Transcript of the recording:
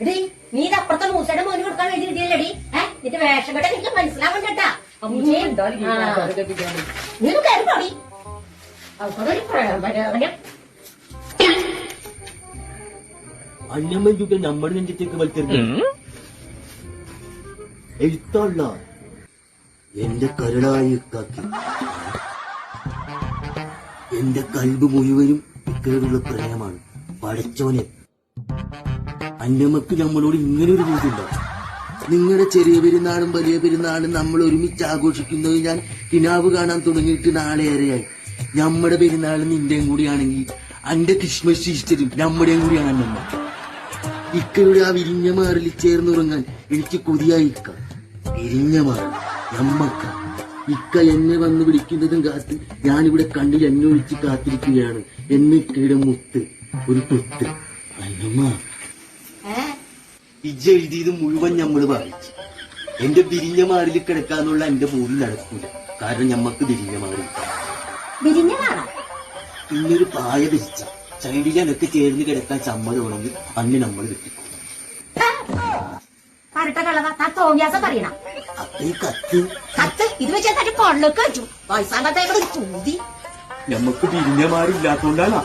എടി നീ ഇത് അപ്പുറത്തെ മൂസയുടെ മോന് കൊടുക്കാൻ വേണ്ടി കിട്ടിയല്ലടി ഏഹ് നിന്റെ വേഷം കെട്ട. എനിക്ക് മനസ്സിലാവണ്ടട്ടാ നീ കയറി പോടി. ചുട്ട നമ്മുടെ നെഞ്ചത്തേക്ക് വലിച്ചെറിഞ്ഞു. എഴുത്തള്ള എന്റെ കരുണായി ഇക്കാക്കി. എന്റെ കൽബ് മുഴുവനും ഇക്കയോടുള്ള പ്രേമമാണ്. പടച്ചോനെ അന്നമ്മക്ക് നമ്മളോട് ഇങ്ങനെ ഒരു ബോധ്യമുണ്ടോ നിങ്ങളുടെ ചെറിയ പെരുന്നാളും വലിയ പെരുന്നാളും നമ്മൾ ഒരുമിച്ച് ആഘോഷിക്കുന്നത് ഞാൻ കിനാവ് കാണാൻ തുടങ്ങിയിട്ട് നാളേറെയായി നമ്മുടെ പെരുന്നാൾ നിന്റെയും കൂടിയാണെങ്കിൽ അന്റെ ക്രിസ്മസ് ഈസ്റ്ററും നമ്മുടെയും കൂടിയാണ് അന്നമ്മ. ഇക്കയുടെ ആ വിരിഞ്ഞ മാറിൽ ചേർന്നുറങ്ങാൻ എനിക്ക് കൊതിയായി ഇക്ക. വിരിഞ്ഞ മാറി. നമ്മക്ക ഇക്ക എന്നെ വന്ന് വിളിക്കുന്നതും കാത്ത് ഞാനിവിടെ കണ്ണിൽ എന്നെ ഒഴിച്ച് കാത്തിരിക്കുകയാണ്. എന്നെ മുത്ത്. ഒരു തൊത്ത് അന്നമ്മ ഇജ്ജ എഴുതിയത് മുഴുവൻ നമ്മൾ വായിച്ചു. എന്റെ ബിരിഞ്ഞ മാറിൽ കിടക്കാന്നുള്ള എന്റെ മൂവി നടക്കൂല. കാരണം ഞമ്മക്ക് ബിരിഞ്ഞ മാറി പിന്നൊരു പായ വിരിച്ച സൈഡിൽ എനക്ക് ചേർന്ന് കിടക്കാൻ സമ്മതമാണെങ്കിൽ അന്ന് നമ്മൾ കിട്ടി. ഞമ്മക്ക് വിരിഞ്ഞ മാറില്ലാത്തോണ്ടാണ്?